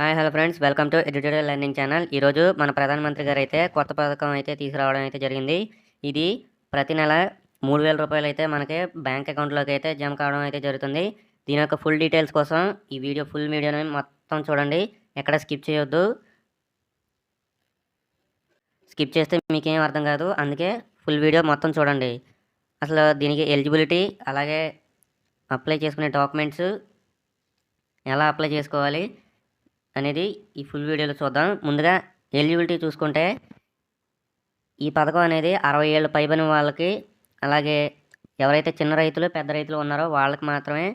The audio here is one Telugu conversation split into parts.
Hi hello friends. Welcome to edutorial learning channel. ఈరోజు మన ప్రధానమంత్రి గారు అయితే కొత్త పథకం అయితే తీసుకురావడం అయితే జరిగింది. ఇది ప్రతి నెల మూడు వేల రూపాయలు అయితే మనకి బ్యాంక్ అకౌంట్లోకి అయితే జమ కావడం అయితే జరుగుతుంది. దీని యొక్క ఫుల్ డీటెయిల్స్ కోసం ఈ వీడియో ఫుల్ వీడియోని మొత్తం చూడండి. ఎక్కడ స్కిప్ చేయొద్దు. స్కిప్ చేస్తే మీకేం అర్థం కాదు. అందుకే ఫుల్ వీడియో మొత్తం చూడండి. అసలు దీనికి ఎలిజిబిలిటీ అలాగే అప్లై చేసుకునే డాక్యుమెంట్స్ ఎలా అప్లై చేసుకోవాలి అనేది ఈ ఫుల్ వీడియోలో చూద్దాం. ముందుగా ఎలిజిబిలిటీ చూసుకుంటే ఈ పథకం అనేది అరవై ఏళ్ళు పైబడిన వాళ్ళకి అలాగే ఎవరైతే చిన్న రైతులు పెద్ద రైతులు ఉన్నారో వాళ్ళకి మాత్రమే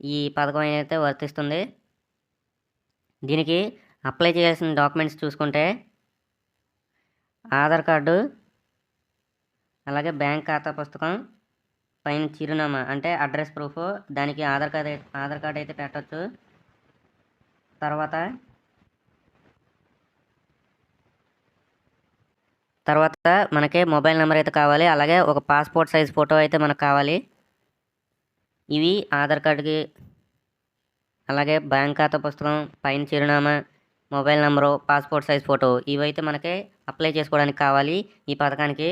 ఈ పథకం అయితే వర్తిస్తుంది. దీనికి అప్లై చేయాల్సిన డాక్యుమెంట్స్ చూసుకుంటే ఆధార్ కార్డు అలాగే బ్యాంక్ ఖాతా పుస్తకం పైన చిరునామా అంటే అడ్రస్ ప్రూఫ్ దానికి ఆధార్ కార్డ్ ఆధార్ కార్డ్ అయితే పెట్టచ్చు. తర్వాత తర్వాత మనకి మొబైల్ నెంబర్ అయితే కావాలి. అలాగే ఒక పాస్పోర్ట్ సైజ్ ఫోటో అయితే మనకు కావాలి. ఇవి ఆధార్ కార్డుకి అలాగే బ్యాంక్ ఖాతా పుస్తకం పైన చిరునామా mobile number passport size photo ఇవైతే మనకి అప్లై చేసుకోవడానికి కావాలి ఈ పథకానికి.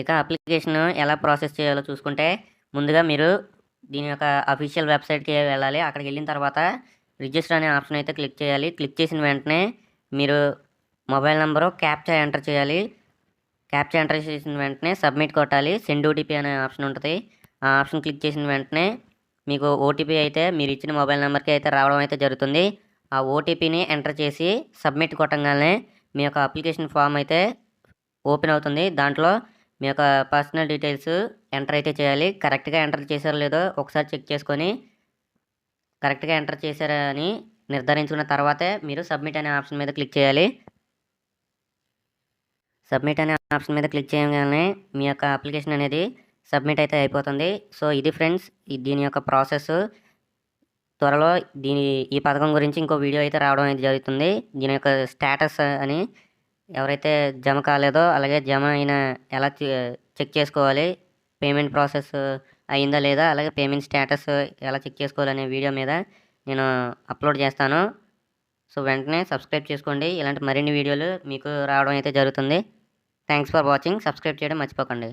ఇక అప్లికేషన్ ఎలా ప్రాసెస్ చేయాలో చూసుకుంటే ముందుగా మీరు దీని యొక్క అఫీషియల్ వెబ్సైట్కి వెళ్ళాలి. అక్కడికి వెళ్ళిన తర్వాత రిజిస్టర్ అనే ఆప్షన్ అయితే క్లిక్ చేయాలి. క్లిక్ చేసిన వెంటనే మీరు మొబైల్ నెంబరు క్యాప్చా ఎంటర్ చేయాలి. క్యాప్చా ఎంటర్ చేసిన వెంటనే సబ్మిట్ కొట్టాలి. సెండ్ ఓటీపీ అనే ఆప్షన్ ఉంటుంది. ఆ ఆప్షన్ క్లిక్ చేసిన వెంటనే మీకు ఓటీపీ అయితే మీరు ఇచ్చిన మొబైల్ నెంబర్కి అయితే రావడం అయితే జరుగుతుంది. ఆ ఓటీపీని ఎంటర్ చేసి సబ్మిట్ కొట్టంగానే మీ యొక్క అప్లికేషన్ ఫామ్ అయితే ఓపెన్ అవుతుంది. దాంట్లో మీ యొక్క పర్సనల్ డీటెయిల్స్ ఎంటర్ అయితే చేయాలి. కరెక్ట్గా ఎంటర్ చేశారో లేదో ఒకసారి చెక్ చేసుకొని కరెక్ట్గా ఎంటర్ చేశారా అని నిర్ధారించుకున్న తర్వాతే మీరు సబ్మిట్ అనే ఆప్షన్ మీద క్లిక్ చేయాలి. సబ్మిట్ అనే ఆప్షన్ మీద క్లిక్ చేయగానే మీ యొక్క అప్లికేషన్ అనేది సబ్మిట్ అయితే అయిపోతుంది. సో ఇది ఫ్రెండ్స్ దీని యొక్క ప్రాసెస్. త్వరలో దీని ఈ పథకం గురించి ఇంకో వీడియో అయితే రావడం అయితే జరుగుతుంది. దీని యొక్క స్టేటస్ అని ఎవరైతే జమ కాలేదో అలాగే జమ అయిన ఎలా చెక్ చేసుకోవాలి పేమెంట్ ప్రాసెస్ అయిందా లేదా అలాగే పేమెంట్ స్టేటస్ ఎలా చెక్ చేసుకోవాలనే వీడియో మీద నేను అప్లోడ్ చేస్తాను. సో వెంటనే సబ్స్క్రైబ్ చేసుకోండి. ఇలాంటి మరిన్ని వీడియోలు మీకు రావడం అయితే జరుగుతుంది. Thanks for watching. సబ్స్క్రైబ్ చేయడం మర్చిపోకండి.